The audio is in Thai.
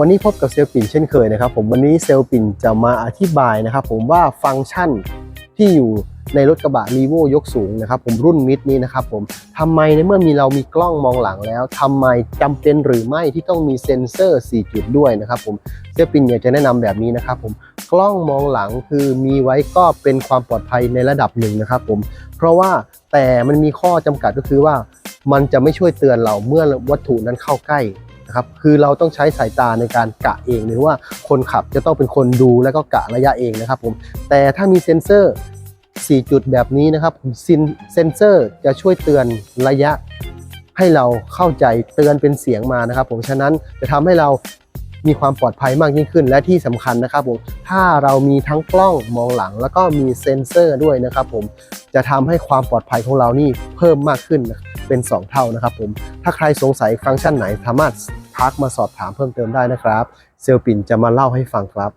วันนี้พบกับเซลปิ่นเช่นเคยนะครับผมวันนี้เซลปิ่นจะมาอธิบายนะครับผมว่าฟังก์ชันที่อยู่ในรถกระบะรีโวยกสูงนะครับผมรุ่นมิดนี้นะครับผมทำไมในเมื่อมีเรามีกล้องมองหลังแล้วทำไมจำเป็นหรือไม่ที่ต้องมีเซ็นเซอร์ 4 จุดด้วยนะครับผมเซลปิ่นอยากจะแนะนำแบบนี้นะครับผมกล้องมองหลังคือมีไว้ก็เป็นความปลอดภัยในระดับหนึ่งนะครับผมเพราะว่าแต่มันมีข้อจำกัดก็คือว่า มันจะไม่ช่วยเตือนเราเมื่อวัตถุนั้นเข้าใกล้ นะครับคือเราต้องใช้สายตาในการกะเองหรือว่าคนขับจะต้องเป็นคนดูแล้วก็กะระยะเองนะครับผมแต่ถ้ามีเซ็นเซอร์ 4 จุดแบบนี้นะครับผมซินเซ็นเซอร์จะช่วยเตือนระยะให้เราเข้าใจเตือนเป็นเสียงมานะครับ ผมฉะนั้นจะทำให้เรามีความปลอดภัยมากยิ่งขึ้น และที่สำคัญนะครับผมถ้าเรามีทั้งกล้องมองหลัง แล้วก็มีเซ็นเซอร์ด้วยนะครับ ผมจะทำให้ความปลอดภัยของเรานี่เพิ่มมากขึ้นเป็น 2 เท่านะครับผมถ้าใครสงสัยฟังก์ชันไหนสามารถ ทักมาสอบถามเพิ่มเติมได้นะครับ เซลปินจะมาเล่าให้ฟังครับ